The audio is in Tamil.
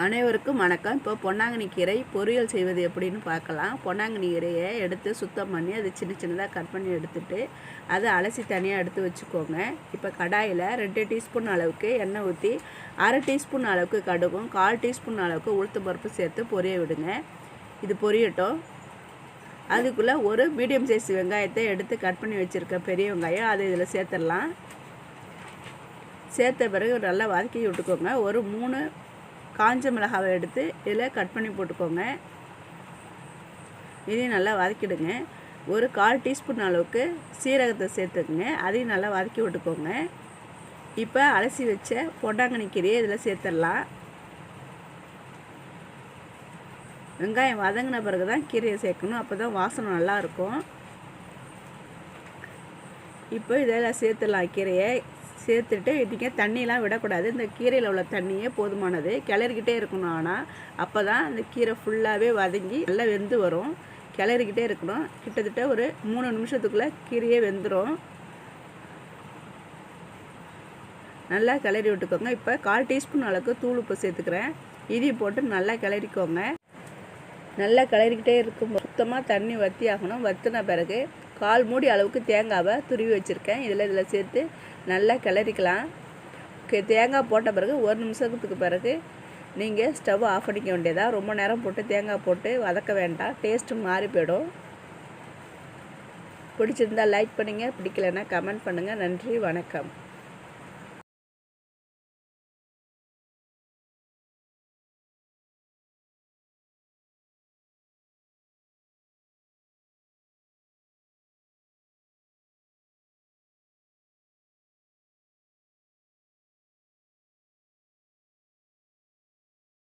அனைவருக்கும் வணக்கம். இப்போ பொன்னாங்கண்ணி கீரை பொரியல் செய்வது எப்படின்னு பார்க்கலாம். பொன்னாங்கண்ணி கீரையை எடுத்து சுத்தம் பண்ணி அது சின்ன சின்னதாக கட் பண்ணி எடுத்துட்டு அதை அலசி தனியாக எடுத்து வச்சுக்கோங்க. இப்போ கடாயில் ரெண்டு டீஸ்பூன் அளவுக்கு எண்ணெய் ஊற்றி அரை டீஸ்பூன் அளவுக்கு கடுகும் கால் டீஸ்பூன் அளவுக்கு உளுத்து பருப்பு சேர்த்து பொரிய விடுங்க. இது பொரியட்டும். அதுக்குள்ளே ஒரு மீடியம் சைஸ் வெங்காயத்தை எடுத்து கட் பண்ணி வச்சுருக்க பெரிய வெங்காயம் அதை இதில் சேர்த்துடலாம். சேர்த்த பிறகு நல்லா வதக்கி விட்டுக்கோங்க. ஒரு மூணு காஞ்ச மிளகாவை எடுத்து இதில் கட் பண்ணி போட்டுக்கோங்க. இதையும் நல்லா வதக்கிடுங்க. ஒரு கால் டீஸ்பூன் அளவுக்கு சீரகத்தை சேர்த்துக்குங்க. அதையும் நல்லா வதக்கி விட்டுக்கோங்க. இப்போ அலசி வச்ச பொட்டாங்கண்ணி கீரையை இதில் சேர்த்துடலாம். வெங்காயம் வதங்கின பிறகு தான் கீரையை சேர்க்கணும். அப்போ தான் வாசனை நல்லாயிருக்கும் இப்போ இதில் சேர்த்துடலாம் கீரையை. சேர்த்துட்டு இன்றைக்கி தண்ணியெலாம் விடக்கூடாது. இந்த கீரையில் உள்ள தண்ணியே போதுமானது. கிளறிக்கிட்டே இருக்கணும் ஆனால் அப்போ தான் அந்த கீரை ஃபுல்லாகவே வதங்கி நல்லா வெந்து வரும். கிளறிக்கிட்டே இருக்கணும். கிட்டத்தட்ட ஒரு மூணு நிமிஷத்துக்குள்ளே கீரையே வெந்துடும் நல்லா கிளறி விட்டுக்கோங்க. இப்போ கால் டீஸ்பூன் அளவுக்கு தூள் உப்பு சேர்த்துக்கிறேன். இதையும் போட்டு நல்லா கிளறிக்கோங்க. நல்லா கிளறிக்கிட்டே இருக்கும் சுத்தமாக தண்ணி வற்றி ஆகணும். வற்றின பிறகு கால் மூடி அளவுக்கு தேங்காவை துருவி வச்சுருக்கேன். இதில் இதில் சேர்த்து நல்லா கிளறிக்கலாம். தேங்காய் போட்ட பிறகு ஒரு நிமிஷத்துக்கு பிறகு நீங்கள் ஸ்டவ் ஆஃப் பண்ணிக்க வேண்டியதாக ரொம்ப நேரம் போட்டு தேங்காய் போட்டு வதக்க வேண்டாம். டேஸ்ட்டு மாறி போயிடும். பிடிச்சிருந்தால் லைக் பண்ணுங்கள் பிடிக்கலைன்னா கமெண்ட் பண்ணுங்கள் நன்றி வணக்கம்.